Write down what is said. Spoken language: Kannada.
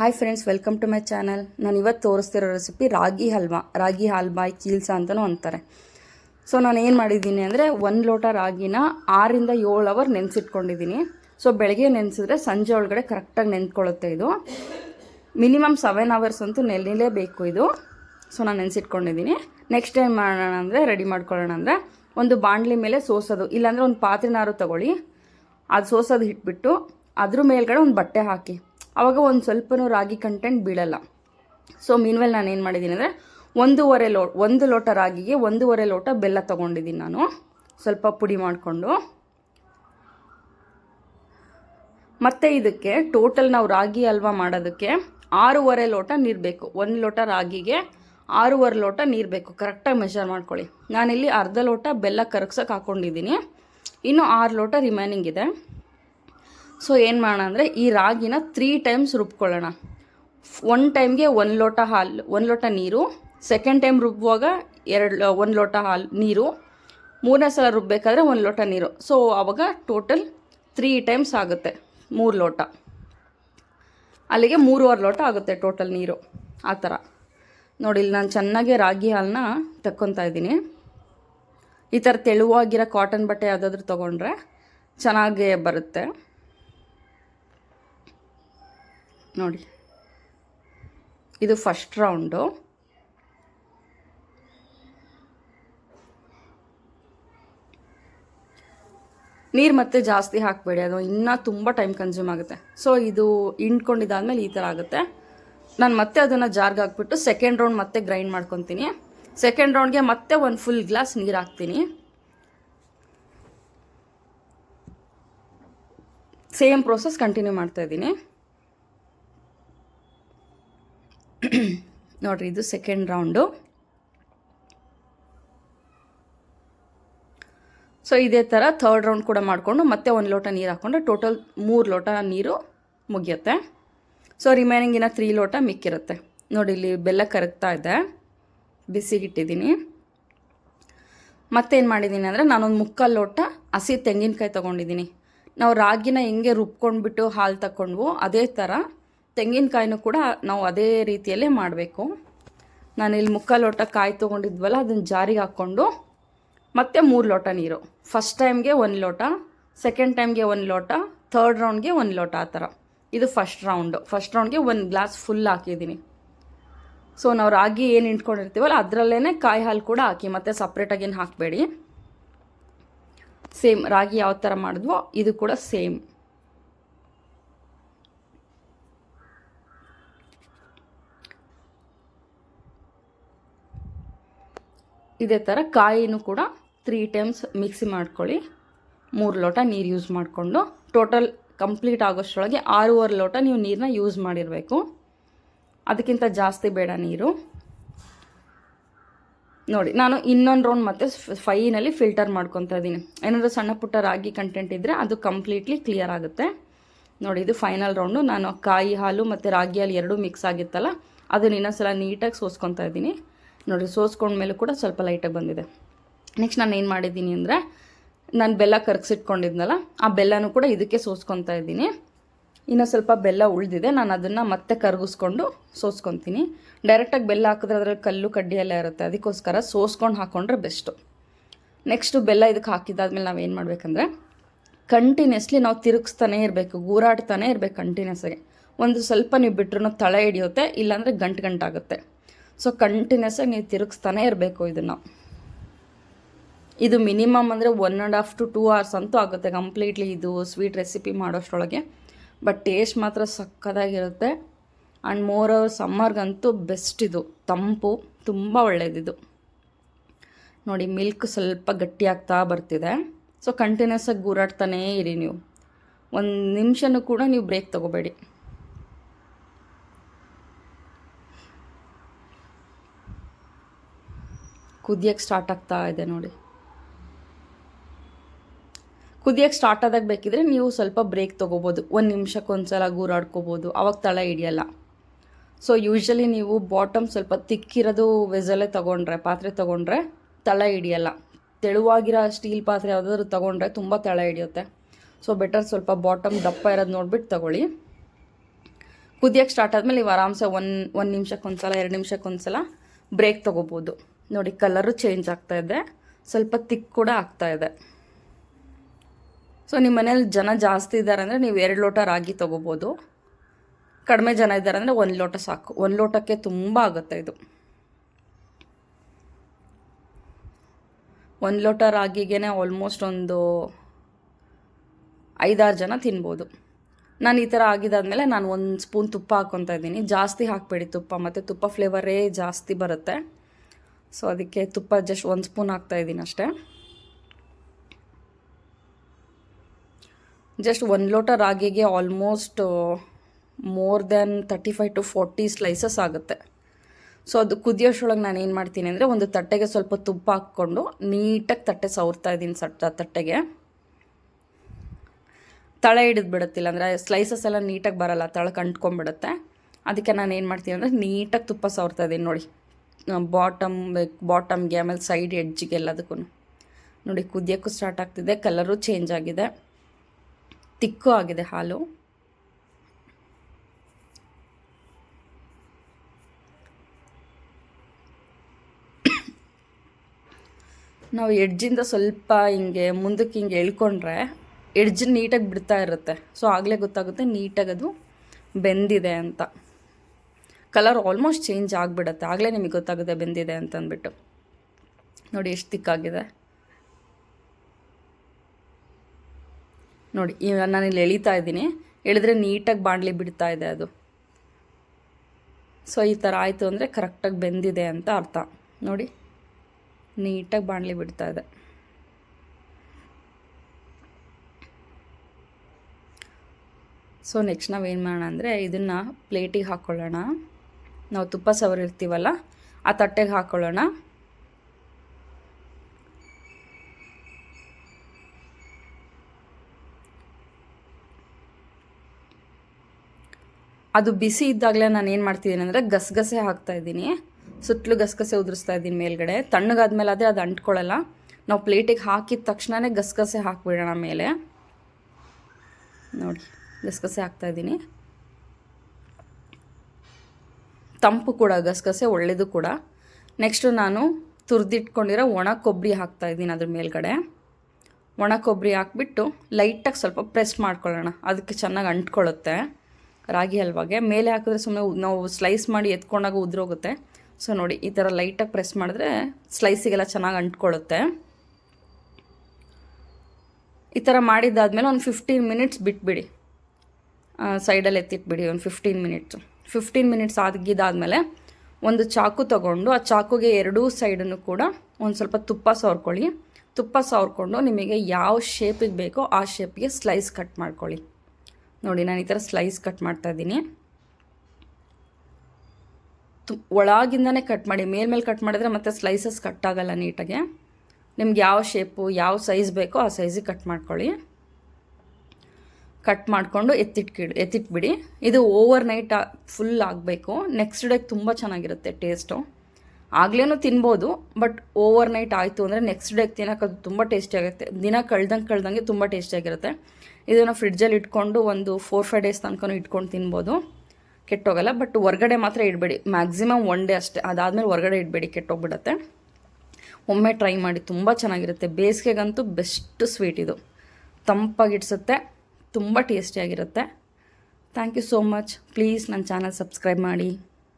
Hi friends welcome to my channel ನಾನು ಇವತ್ತು ತೋರಿಸ್ತಿರೋ ರೆಸಿಪಿ ರಾಗಿ ಹಲ್ವಾ, ರಾಗಿ ಹಾಲ್ಬಾಯ್ ಕೀಲ್ಸ ಅಂತಲೂ ಅಂತಾರೆ. ಸೊ ನಾನು ಏನು ಮಾಡಿದ್ದೀನಿ ಅಂದರೆ ಒಂದು ಲೋಟ ರಾಗಿನ ಆರಿಂದ ಏಳು ಅವರ್ ನೆನೆಸಿಟ್ಕೊಂಡಿದ್ದೀನಿ. ಸೊ ಬೆಳಗ್ಗೆ ನೆನೆಸಿದ್ರೆ ಸಂಜೆ ಒಳಗಡೆ ಕರೆಕ್ಟಾಗಿ ನೆನ್ಕೊಳ್ಳುತ್ತೆ ಇದು. ಮಿನಿಮಮ್ ಸೆವೆನ್ ಅವರ್ಸ್ ಅಂತೂ ನೆನೆಲೇಬೇಕು ಇದು. ಸೊ ನಾನು ನೆನೆಸಿಟ್ಕೊಂಡಿದ್ದೀನಿ. ನೆಕ್ಸ್ಟ್ ಟೈಮ್ ಮಾಡೋಣ ಅಂದರೆ ರೆಡಿ ಮಾಡ್ಕೊಳ್ಳೋಣ ಅಂದರೆ ಒಂದು ಬಾಣಲಿ ಮೇಲೆ ಸೋಸೋದು. ಇಲ್ಲಾಂದರೆ ಒಂದು ಪಾತ್ರೆನಾರು ತೊಗೊಳ್ಳಿ. ಅದು ಸೋಸೋದು ಇಟ್ಬಿಟ್ಟು ಅದ್ರ ಮೇಲ್ಗಡೆ ಒಂದು ಬಟ್ಟೆ ಹಾಕಿ. ಆವಾಗ ಒಂದು ಸ್ವಲ್ಪನೂ ರಾಗಿ ಕಂಟೆಂಟ್ ಬೀಳಲ್ಲ. ಸೊ ಮೀನ್ವೆಲ್ ನಾನು ಏನು ಮಾಡಿದ್ದೀನಿ ಅಂದರೆ, ಒಂದೂವರೆ ಲೋ, ಒಂದು ಲೋಟ ರಾಗಿಗೆ ಒಂದೂವರೆ ಲೋಟ ಬೆಲ್ಲ ತೊಗೊಂಡಿದ್ದೀನಿ ನಾನು. ಸ್ವಲ್ಪ ಪುಡಿ ಮಾಡಿಕೊಂಡು. ಮತ್ತು ಇದಕ್ಕೆ ಟೋಟಲ್ ನಾವು ರಾಗಿ ಹಲ್ವಾ ಮಾಡೋದಕ್ಕೆ ಆರೂವರೆ ಲೋಟ ನೀರು ಬೇಕು. ಒಂದು ಲೋಟ ರಾಗಿಗೆ ಆರೂವರೆ ಲೋಟ ನೀರು ಬೇಕು. ಕರೆಕ್ಟಾಗಿ ಮೆಷರ್ ಮಾಡ್ಕೊಳ್ಳಿ. ನಾನಿಲ್ಲಿ ಅರ್ಧ ಲೋಟ ಬೆಲ್ಲ ಕರಗ್ಸೋಕೆ ಹಾಕ್ಕೊಂಡಿದ್ದೀನಿ ಇನ್ನು ಆರು ಲೋಟ ರಿಮೈನಿಂಗ್ ಇದೆ. ಸೊ ಏನು ಮಾಡೋಣ ಅಂದರೆ ಈ ರಾಗಿನ ತ್ರೀ ಟೈಮ್ಸ್ ರುಬ್ಕೊಳ್ಳೋಣ. ಒನ್ ಟೈಮ್ಗೆ ಒಂದು ಲೋಟ ಹಾಲು, ಒಂದು ಲೋಟ ನೀರು. ಸೆಕೆಂಡ್ ಟೈಮ್ ರುಬ್ಬುವಾಗ ಎರಡು, ಒಂದು ಲೋಟ ಹಾಲು, ನೀರು. ಮೂರನೇ ಸಲ ರುಬ್ಬಬೇಕಾದ್ರೆ ಒಂದು ಲೋಟ ನೀರು. ಸೊ ಆವಾಗ ಟೋಟಲ್ ತ್ರೀ ಟೈಮ್ಸ್ ಆಗುತ್ತೆ. ಮೂರು ಲೋಟ. ಅಲ್ಲಿಗೆ ಮೂರುವರೆ ಲೋಟ ಆಗುತ್ತೆ ಟೋಟಲ್ ನೀರು. ಆ ಥರ. ನೋಡಿ, ಇಲ್ಲಿ ನಾನು ಚೆನ್ನಾಗಿ ರಾಗಿ ಹಾಲನ್ನ ತಕ್ಕೊತಾ ಇದ್ದೀನಿ. ಈ ಥರ ತೆಳುವಾಗಿರೋ ಕಾಟನ್ ಬಟ್ಟೆ ಯಾವುದಾದ್ರೂ ತೊಗೊಂಡ್ರೆ ಚೆನ್ನಾಗೇ ಬರುತ್ತೆ. ನೋಡಿ. ಇದು ಫಸ್ಟ್ ರೌಂಡು ನೀರು ಮತ್ತೆ ಜಾಸ್ತಿ ಹಾಕಬೇಡಿ. ಅದು ಇನ್ನೂ ತುಂಬ ಟೈಮ್ ಕನ್ಸ್ಯೂಮ್ ಆಗುತ್ತೆ. ಸೊ ಇದು ಹಿಂಡ್ಕೊಂಡಿದ್ದಾದ್ಮೇಲೆ ಈ ಥರ ಆಗುತ್ತೆ. ನಾನು ಮತ್ತೆ ಅದನ್ನು ಜಾರ್ಗೆ ಹಾಕ್ಬಿಟ್ಟು ಸೆಕೆಂಡ್ ರೌಂಡ್ ಮತ್ತೆ ಗ್ರೈಂಡ್ ಮಾಡ್ಕೊತೀನಿ. ಸೆಕೆಂಡ್ ರೌಂಡ್ಗೆ ಮತ್ತೆ ಒಂದು ಫುಲ್ ಗ್ಲಾಸ್ ನೀರು ಹಾಕ್ತೀನಿ. ಸೇಮ್ ಪ್ರೋಸೆಸ್ ಕಂಟಿನ್ಯೂ ಮಾಡ್ತಾ ಇದ್ದೀನಿ. ನೋಡ್ರಿ, ಇದು ಸೆಕೆಂಡ್ ರೌಂಡು ಸೊ ಇದೇ ಥರ ಥರ್ಡ್ ರೌಂಡ್ ಕೂಡ ಮಾಡಿಕೊಂಡು ಮತ್ತೆ ಒಂದು ಲೋಟ ನೀರು ಹಾಕ್ಕೊಂಡು ಟೋಟಲ್ ಮೂರು ಲೋಟ ನೀರು ಮುಗಿಯುತ್ತೆ. ಸೊ ರಿಮೈನಿಂಗ್ ಇನ್ನು ತ್ರೀ ಲೋಟ ಮಿಕ್ಕಿರುತ್ತೆ. ನೋಡಿ, ಇಲ್ಲಿ ಬೆಲ್ಲ ಕರಗ್ತಾ ಇದೆ. ಬಿಸಿಗಿಟ್ಟಿದ್ದೀನಿ ಮತ್ತೇನು ಮಾಡಿದ್ದೀನಿ ಅಂದರೆ ನಾನೊಂದು ಮುಕ್ಕಾಲು ಲೋಟ ಹಸಿ ತೆಂಗಿನಕಾಯಿ ತೊಗೊಂಡಿದ್ದೀನಿ ನಾವು ರಾಗಿನ ಹೆಂಗೆ ರುಬ್ಕೊಂಡ್ಬಿಟ್ಟು ಹಾಲು ತಗೊಂಡ್ವು ಅದೇ ಥರ ತೆಂಗಿನಕಾಯಿನೂ ಕೂಡ ನಾವು ಅದೇ ರೀತಿಯಲ್ಲೇ ಮಾಡಬೇಕು. ನಾನಿಲ್ಲಿ ಮುಕ್ಕ ಲೋಟ ಕಾಯಿ ತೊಗೊಂಡಿದ್ವಲ್ಲ, ಅದನ್ನು ಜಾರಿಗೆ ಹಾಕ್ಕೊಂಡು ಮತ್ತೆ ಮೂರು ಲೋಟ ನೀರು. ಫಸ್ಟ್ ಟೈಮ್ಗೆ ಒಂದು ಲೋಟ ಸೆಕೆಂಡ್ ಟೈಮ್ಗೆ ಒಂದು ಲೋಟ ಥರ್ಡ್ ರೌಂಡ್ಗೆ ಒಂದು ಲೋಟ ಆ ಥರ. ಇದು ಫಸ್ಟ್ ರೌಂಡು ಫಸ್ಟ್ ರೌಂಡ್ಗೆ ಒಂದು ಗ್ಲಾಸ್ ಫುಲ್ ಹಾಕಿದ್ದೀನಿ. ಸೊ ನಾವು ರಾಗಿ ಏನು ಇಟ್ಕೊಂಡಿರ್ತೀವಲ್ಲ ಅದರಲ್ಲೇ ಕಾಯಿ ಹಾಲು ಕೂಡ ಹಾಕಿ, ಮತ್ತೆ ಸಪ್ರೇಟಾಗಿ ಏನು ಹಾಕಬೇಡಿ. ಸೇಮ್ ರಾಗಿ ಯಾವ ಥರ ಮಾಡಿದ್ವೋ, ಇದು ಕೂಡ ಸೇಮ್ ಇದೇ ಥರ ಕಾಯಿನೂ ಕೂಡ ತ್ರೀ ಟೈಮ್ಸ್ ಮಿಕ್ಸಿ ಮಾಡ್ಕೊಳ್ಳಿ. ಮೂರು ಲೋಟ ನೀರು ಯೂಸ್ ಮಾಡಿಕೊಂಡು. ಟೋಟಲ್ ಕಂಪ್ಲೀಟ್ ಆಗೋಷ್ಟರೊಳಗೆ ಆರೂವರೆ ಲೋಟ ನೀವು ನೀರನ್ನ ಯೂಸ್ ಮಾಡಿರಬೇಕು. ಅದಕ್ಕಿಂತ ಜಾಸ್ತಿ ಬೇಡ ನೀರು. ನೋಡಿ, ನಾನು ಇನ್ನೊಂದು ರೌಂಡ್ ಮತ್ತೆ ಫೈನಲ್ಲಿ ಫಿಲ್ಟರ್ ಮಾಡ್ಕೊತಾ ಇದ್ದೀನಿ. ಏನಾದರೂ ಸಣ್ಣ ಪುಟ್ಟ ರಾಗಿ ಕಂಟೆಂಟ್ ಇದ್ದರೆ ಅದು ಕಂಪ್ಲೀಟ್ಲಿ ಕ್ಲಿಯರ್ ಆಗುತ್ತೆ. ನೋಡಿ, ಇದು ಫೈನಲ್ ರೌಂಡು ನಾನು ಕಾಯಿ ಹಾಲು ಮತ್ತು ರಾಗಿ ಹಾಲು ಎರಡೂ ಮಿಕ್ಸ್ ಆಗಿತ್ತಲ್ಲ, ಅದನ್ನ ಇನ್ನೊಂದ್ಸಲ ನೀಟಾಗಿ ಸೋಸ್ಕೊತಾ ಇದ್ದೀನಿ. ನೋಡಿ ಸೋಸ್ಕೊಂಡ್ಮೇಲೆ ಕೂಡ ಸ್ವಲ್ಪ ಲೈಟಾಗಿ ಬಂದಿದೆ. ನೆಕ್ಸ್ಟ್ ನಾನು ಏನು ಮಾಡಿದ್ದೀನಿ ಅಂದರೆ, ನಾನು ಬೆಲ್ಲ ಕರಗಿಸಿಟ್ಕೊಂಡಿದ್ನಲ್ಲ, ಆ ಬೆಲ್ಲನೂ ಕೂಡ ಇದಕ್ಕೆ ಸೋಸ್ಕೊತಾ ಇದ್ದೀನಿ. ಇನ್ನು ಸ್ವಲ್ಪ ಬೆಲ್ಲ ಉಳಿದಿದೆ, ನಾನು ಅದನ್ನು ಮತ್ತೆ ಕರಗಿಸ್ಕೊಂಡು ಸೋಸ್ಕೊತೀನಿ. ಡೈರೆಕ್ಟಾಗಿ ಬೆಲ್ಲ ಹಾಕಿದ್ರೆ ಅದರಲ್ಲಿ ಕಲ್ಲು ಕಡ್ಡಿ ಇರುತ್ತೆ, ಅದಕ್ಕೋಸ್ಕರ ಸೋಸ್ಕೊಂಡು ಹಾಕ್ಕೊಂಡ್ರೆ ಬೆಸ್ಟು ನೆಕ್ಸ್ಟು ಬೆಲ್ಲ ಇದಕ್ಕೆ ಹಾಕಿದ್ದಾದ್ಮೇಲೆ ನಾವು ಏನು ಮಾಡಬೇಕಂದ್ರೆ ಕಂಟಿನ್ಯೂಸ್ಲಿ ನಾವು ತಿರುಗಿಸ್ತಾನೆ ಇರಬೇಕು, ಗೂರಾಡ್ತಾನೆ ಇರಬೇಕು ಕಂಟಿನ್ಯೂಸ್ ಆಗಿ. ಒಂದು ಸ್ವಲ್ಪ ನೀವು ಬಿಟ್ರೂ ತಳ ಹಿಡಿಯುತ್ತೆ, ಇಲ್ಲಾಂದರೆ ಗಂಟು ಗಂಟಾಗುತ್ತೆ. ಸೊ ಕಂಟಿನ್ಯೂಸ್ ಆಗಿ ನೀವು ತಿರುಗಿಸ್ತಾನೆ ಇರಬೇಕು ಇದನ್ನು. ಇದು ಮಿನಿಮಮ್ ಅಂದರೆ one and half to two hours ಅಂತೂ ಆಗುತ್ತೆ ಕಂಪ್ಲೀಟ್ಲಿ ಇದು ಸ್ವೀಟ್ ರೆಸಿಪಿ ಮಾಡೋಷ್ಟರೊಳಗೆ. ಬಟ್ ಟೇಸ್ಟ್ ಮಾತ್ರ ಸಕ್ಕದಾಗಿರುತ್ತೆ. ಆ್ಯಂಡ್ ಮೋರ್ ಅವರ್ ಸಮ್ಮರ್ಗಂತೂ ಬೆಸ್ಟ್ ಇದು. ತಂಪು ತುಂಬ ಒಳ್ಳೆಯದಿದು ನೋಡಿ ಮಿಲ್ಕ್ ಸ್ವಲ್ಪ ಗಟ್ಟಿ ಆಗ್ತಾ ಬರ್ತಿದೆ. ಸೊ ಕಂಟಿನ್ಯೂಸ್ ಆಗಿ ಗೂರಾಡ್ತಾನೇ ಇರಿ ನೀವು. ಒಂದು ನಿಮಿಷನೂ ಕೂಡ ನೀವು ಬ್ರೇಕ್ ತೊಗೋಬೇಡಿ. ಕುದಿಯಕ್ಕೆ ಸ್ಟಾರ್ಟ್ ಆಗ್ತಾ ಇದೆ ನೋಡಿ. ಕುದಿಯಕ್ಕೆ ಸ್ಟಾರ್ಟ್ ಆದಾಗ ಬೇಕಿದ್ರೆ ನೀವು ಸ್ವಲ್ಪ ಬ್ರೇಕ್ ತೊಗೋಬೋದು. ಒಂದು ನಿಮಿಷಕ್ಕೆ ಒಂದು ಸಲ ಗೂರಾಡ್ಕೋಬೋದು. ಅವಾಗ ತಳ ಹಿಡಿಯಲ್ಲ. ಸೊ ಯೂಶ್ವಲಿ ನೀವು ಬಾಟಮ್ ಸ್ವಲ್ಪ ತಿಕ್ಕಿರೋದು ವೆಸಲೇ ತೊಗೊಂಡ್ರೆ, ಪಾತ್ರೆ ತೊಗೊಂಡ್ರೆ ತಳ ಹಿಡಿಯಲ್ಲ. ತೆಳುವಾಗಿರೋ ಸ್ಟೀಲ್ ಪಾತ್ರೆ ಯಾವುದಾದ್ರೂ ತೊಗೊಂಡ್ರೆ ತುಂಬ ತಳ ಹಿಡಿಯುತ್ತೆ. ಸೊ ಬೆಟರ್ ಸ್ವಲ್ಪ ಬಾಟಮ್ ದಪ್ಪ ಇರೋದು ನೋಡ್ಬಿಟ್ಟು ತಗೊಳ್ಳಿ. ಕುದಿಯೋಕ್ಕೆ ಸ್ಟಾರ್ಟ್ ಆದಮೇಲೆ ನೀವು ಆರಾಮ್ಸೆ ಒಂದು ಒಂದು ನಿಮಿಷಕ್ಕೆ ಒಂದ್ಸಲ ಎರಡು ನಿಮಿಷಕ್ಕೆ ಒಂದ್ಸಲ ಬ್ರೇಕ್ ತೊಗೋಬೋದು. ನೋಡಿ ಕಲರು ಚೇಂಜ್ ಆಗ್ತಾ ಇದೆ. ಸ್ವಲ್ಪ ತಿಕ್ ಕೂಡ ಆಗ್ತಾ ಇದೆ. ಸೊ ನಿಮ್ಮ ಮನೇಲಿ ಜನ ಜಾಸ್ತಿ ಇದ್ದಾರೆ ಅಂದರೆ ನೀವು ಎರಡು ಲೋಟ ರಾಗಿ ತೊಗೋಬೋದು. ಕಡಿಮೆ ಜನ ಇದ್ದಾರೆ ಅಂದರೆ ಒಂದು ಲೋಟ ಸಾಕು. ಒಂದು ಲೋಟಕ್ಕೆ ತುಂಬ ಆಗುತ್ತೆ ಇದು. ಒಂದು ಲೋಟ ರಾಗಿಗೆ ಆಲ್ಮೋಸ್ಟ್ ಒಂದು ಐದಾರು ಜನ ತಿನ್ಬೋದು. ನಾನು ಈ ಥರ ಆಗಿದ್ದಾದಮೇಲೆ ನಾನು ಒಂದು ಸ್ಪೂನ್ ತುಪ್ಪ ಹಾಕ್ಕೊತಾ ಇದ್ದೀನಿ. ಜಾಸ್ತಿ ಹಾಕಬೇಡಿ ತುಪ್ಪ. ಮತ್ತು ತುಪ್ಪ ಫ್ಲೇವರೇ ಜಾಸ್ತಿ ಬರುತ್ತೆ. ಸೊ ಅದಕ್ಕೆ ತುಪ್ಪ ಜಸ್ಟ್ ಒಂದು ಸ್ಪೂನ್ ಹಾಕ್ತಾಯಿದ್ದೀನಿ ಅಷ್ಟೇ. ಜಸ್ಟ್ ಒಂದು ಲೋಟ ರಾಗಿಗೆ almost more than thirty five to forty slices ಆಗುತ್ತೆ. ಸೊ ಅದು ಕುದಿಯೋಷ್ಟೊಳಗೆ ನಾನು ಏನು ಮಾಡ್ತೀನಿ ಅಂದರೆ ಒಂದು ತಟ್ಟೆಗೆ ಸ್ವಲ್ಪ ತುಪ್ಪ ಹಾಕ್ಕೊಂಡು ನೀಟಾಗಿ ತಟ್ಟೆ ಸವರ್ತಾ ಇದ್ದೀನಿ ಸಟ್ಟ ತಟ್ಟೆಗೆ. ತಳೆ ಹಿಡಿದು ಬಿಡುತ್ತಿಲ್ಲ ಅಂದರೆ ಸ್ಲೈಸಸ್ ಎಲ್ಲ ನೀಟಾಗಿ ಬರಲ್ಲ ತಳಕ್ಕೆ ಅಂಟ್ಕೊಂಡ್ಬಿಡುತ್ತೆ. ಅದಕ್ಕೆ ನಾನು ಏನು ಮಾಡ್ತೀನಿ ಅಂದರೆ ನೀಟಾಗಿ ತುಪ್ಪ ಸವರ್ತಾ ಇದ್ದೀನಿ ನೋಡಿ. ಬಾಟಮ್ ಬಾಟಮ್ಗೆ ಆಮೇಲೆ ಸೈಡ್ ಎಡ್ಜಿಗೆ ಎಲ್ಲದಕ್ಕೂ ನೋಡಿ, ಕುದಿಯೋಕ್ಕೂ ಸ್ಟಾರ್ಟ್ ಆಗ್ತಿದೆ ಕಲರು ಚೇಂಜ್ ಆಗಿದೆ. ತಿಕ್ಕು ಆಗಿದೆ ಹಾಲು. ನಾವು ಎಡ್ಜಿಂದ ಸ್ವಲ್ಪ ಹಿಂಗೆ ಮುಂದಕ್ಕೆ ಹಿಂಗೆ ಎಳ್ಕೊಂಡ್ರೆ ಎಡ್ಜ್ ನೀಟಾಗಿ ಬಿಡ್ತಾ ಇರುತ್ತೆ. ಸೊ ಆಗಲೇ ಗೊತ್ತಾಗುತ್ತೆ, ನೀಟಾಗಿ ಅದು ಬೆಂದಿದೆ ಅಂತ. ಕಲರ್ ಆಲ್ಮೋಸ್ಟ್ ಚೇಂಜ್ ಆಗಿಬಿಡುತ್ತೆ. ಆಗಲೇ ನಿಮಗೆ ಗೊತ್ತಾಗುತ್ತೆ ಬೆಂದಿದೆ ಅಂತ ಅಂದ್ಬಿಟ್ಟು ನೋಡಿ ಎಷ್ಟು ತಿಕ್ಕಾಗಿದೆ. ನೋಡಿ ನಾನು ಇಲ್ಲಿ ಎಳಿತಾ ಇದ್ದೀನಿ. ಎಳೆದ್ರೆ ನೀಟಾಗಿ ಬಾಣಲಿ ಬಿಡ್ತಾ ಇದೆ ಅದು. ಸೊ, ಈ ಥರ ಆಯಿತು ಅಂದರೆ ಕರೆಕ್ಟಾಗಿ ಬೆಂದಿದೆ ಅಂತ ಅರ್ಥ. ನೋಡಿ, ನೀಟಾಗಿ ಬಾಣಲಿ ಬಿಡ್ತಾ ಇದೆ. ಸೊ, ನೆಕ್ಸ್ಟ್ ನಾವೇನು ಮಾಡೋಣ ಅಂದರೆ ಇದನ್ನು ಪ್ಲೇಟಿಗೆ ಹಾಕ್ಕೊಳ್ಳೋಣ ನಾವು ತುಪ್ಪ ಸವರಿರ್ತೀವಲ್ಲ ಆ ತಟ್ಟೆಗೆ ಹಾಕ್ಕೊಳ್ಳೋಣ ಅದು ಬಿಸಿ ಇದ್ದಾಗಲೇ ನಾನು ಏನು ಮಾಡ್ತಿದ್ದೀನಿ ಅಂದರೆ ಗಸಗಸೆ ಹಾಕ್ತಾ ಇದ್ದೀನಿ. ಸುತ್ತಲೂ ಗಸಗಸೆ ಉದುರಿಸ್ತಾ ಇದ್ದೀನಿ ಮೇಲ್ಗಡೆ. ತಣ್ಣಗಾದ್ಮೇಲೆ ಆದರೆ ಅದು ಅಂಟ್ಕೊಳ್ಳಲ್ಲ. ನಾವು ಪ್ಲೇಟಿಗೆ ಹಾಕಿದ ತಕ್ಷಣವೇ ಗಸಗಸೆ ಹಾಕ್ಬಿಡೋಣ ಮೇಲೆ. ನೋಡಿ, ಗಸಗಸೆ ಹಾಕ್ತಾಯಿದ್ದೀನಿ ತಂಪು ಕೂಡ, ಗಸಗಸೆ ಒಳ್ಳೆಯದು ಕೂಡ. ನೆಕ್ಸ್ಟು ನಾನು ತುರಿದಿಟ್ಕೊಂಡಿರೋ ಒಣ ಕೊಬ್ಬರಿ ಹಾಕ್ತಾಯಿದ್ದೀನಿ ಅದ್ರ ಮೇಲ್ಗಡೆ. ಒಣ ಕೊಬ್ಬರಿ ಹಾಕ್ಬಿಟ್ಟು ಲೈಟಾಗಿ ಸ್ವಲ್ಪ ಪ್ರೆಸ್ ಮಾಡ್ಕೊಳ್ಳೋಣ. ಅದಕ್ಕೆ ಚೆನ್ನಾಗಿ ಅಂಟ್ಕೊಳ್ಳುತ್ತೆ. ರಾಗಿ ಹಲ್ವಾಗೆ. ಮೇಲೆ ಹಾಕಿದ್ರೆ ಸುಮ್ಮನೆ ನಾವು ಸ್ಲೈಸ್ ಮಾಡಿ ಎತ್ಕೊಂಡಾಗ ಉದುರೋಗುತ್ತೆ. ಸೊ ನೋಡಿ, ಈ ಥರ ಲೈಟಾಗಿ ಪ್ರೆಸ್ ಮಾಡಿದ್ರೆ ಸ್ಲೈಸಿಗೆಲ್ಲ ಚೆನ್ನಾಗಿ ಅಂಟ್ಕೊಳ್ಳುತ್ತೆ. ಈ ಥರ ಮಾಡಿದ್ದಾದಮೇಲೆ ಒಂದು ಫಿಫ್ಟೀನ್ ಮಿನಿಟ್ಸ್ ಬಿಟ್ಬಿಡಿ. ಸೈಡಲ್ಲಿ ಎತ್ತಿಟ್ಬಿಡಿ, ಒಂದು ಫಿಫ್ಟೀನ್ ಮಿನಿಟ್ಸು ಫಿಫ್ಟೀನ್ ಮಿನಿಟ್ಸ್ ಆಗಿದ್ದಾದಮೇಲೆ ಒಂದು ಚಾಕು ತಗೊಂಡು ಆ ಚಾಕುಗೆ ಎರಡೂ ಸೈಡನ್ನು ಕೂಡ ಒಂದು ಸ್ವಲ್ಪ ತುಪ್ಪ ಸವರ್ಕೊಳ್ಳಿ. ತುಪ್ಪ ಸವರ್ಕೊಂಡು ನಿಮಗೆ ಯಾವ ಶೇಪಿಗೆ ಬೇಕೋ ಆ ಶೇಪ್ಗೆ ಸ್ಲೈಸ್ ಕಟ್ ಮಾಡ್ಕೊಳ್ಳಿ. ನೋಡಿ, ನಾನು ಈ ಥರ ಸ್ಲೈಸ್ ಕಟ್ ಮಾಡ್ತಾ ಇದ್ದೀನಿ. ತು, ಒಳಗಿಂದನೇ ಕಟ್ ಮಾಡಿ ಮೇಲ್ಮೇಲೆ ಕಟ್ ಮಾಡಿದ್ರೆ ಮತ್ತೆ ಸ್ಲೈಸಸ್ ಕಟ್ ಆಗಲ್ಲ ನೀಟಾಗೆ. ನಿಮ್ಗೆ ಯಾವ ಶೇಪು ಯಾವ ಸೈಜ್ ಬೇಕೋ ಆ ಸೈಜಿಗೆ ಕಟ್ ಮಾಡ್ಕೊಳ್ಳಿ. ಕಟ್ ಮಾಡಿಕೊಂಡು ಎತ್ತಿಟ್ಕಿಡ್, ಎತ್ತಿಟ್ಬಿಡಿ. ಇದು ಓವರ್ ನೈಟ್ ಫುಲ್ ಆಗಬೇಕು. ನೆಕ್ಸ್ಟ್ ಡೇಗೆ ತುಂಬ ಚೆನ್ನಾಗಿರುತ್ತೆ ಟೇಸ್ಟು. ಆಗ್ಲೇನೂ ತಿನ್ಬೋದು, ಬಟ್ ಓವರ್ ನೈಟ್ ಆಯಿತು ಅಂದರೆ ನೆಕ್ಸ್ಟ್ ಡೇಗೆ ತಿನ್ನೋಕೆ ಅದು ತುಂಬ ಟೇಸ್ಟಿಯಾಗುತ್ತೆ ದಿನ ಕಳ್ದಂಗೆ ಕಳ್ದಂಗೆ ತುಂಬ ಟೇಸ್ಟಿಯಾಗಿರುತ್ತೆ ಇದನ್ನು ಫ್ರಿಡ್ಜಲ್ಲಿ ಇಟ್ಕೊಂಡು ಒಂದು ಫೋರ್ ಫೈವ್ ಡೇಸ್ ತನಕ ಇಟ್ಕೊಂಡು ತಿನ್ಬೋದು. ಕೆಟ್ಟೋಗಲ್ಲ, ಬಟ್ ಹೊರ್ಗಡೆ ಮಾತ್ರ ಇಡಬೇಡಿ. ಮ್ಯಾಕ್ಸಿಮಮ್ ಒನ್ ಡೇ ಅಷ್ಟೇ. ಅದಾದಮೇಲೆ ಹೊರಗಡೆ ಇಡಬೇಡಿ, ಕೆಟ್ಟೋಗ್ಬಿಡತ್ತೆ. ಒಮ್ಮೆ ಟ್ರೈ ಮಾಡಿ, ತುಂಬ ಚೆನ್ನಾಗಿರುತ್ತೆ. ಬೇಸಿಗೆಗಂತೂ ಬೆಸ್ಟ್ ಸ್ವೀಟ್ ಇದು. ತಂಪಾಗಿಡ್ಸುತ್ತೆ ತುಂಬ ಟೇಸ್ಟಿಯಾಗಿರುತ್ತೆ thank you so much please ನನ್ನ ಚಾನಲ್ ಸಬ್ಸ್ಕ್ರೈಬ್ ಮಾಡಿ.